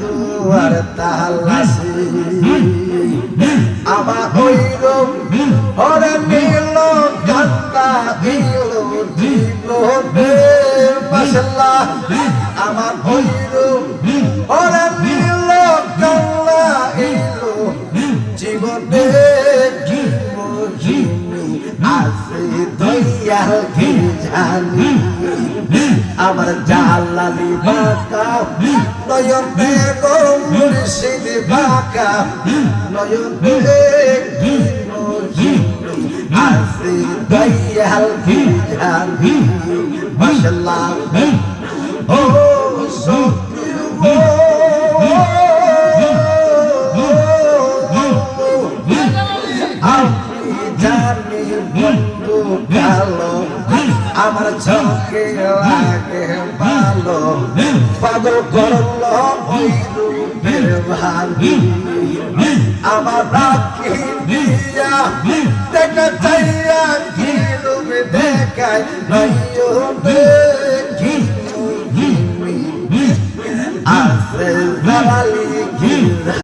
দুয়ার তালাসি আমার হইল ওরে নীল কান্তা দিল জীবনে মাসাল্লাহ আমার হইল ওরে নীল কান্তা দিল জীবনে আছে দয়াল কি জানি আমার জালালি বাঁকা নয়ন দেখো মুর্শিদ বাঁকা নয়ন বেগম আসি দয়াল কি জানি ও জানি বন্ধু কালো আমার চোখে লাগে ভালো। পাগল করল ওই রূপের ভাবি আমার রাখি দিয়া দেখা চাইয়া কি রূপে দেখায় নয়ো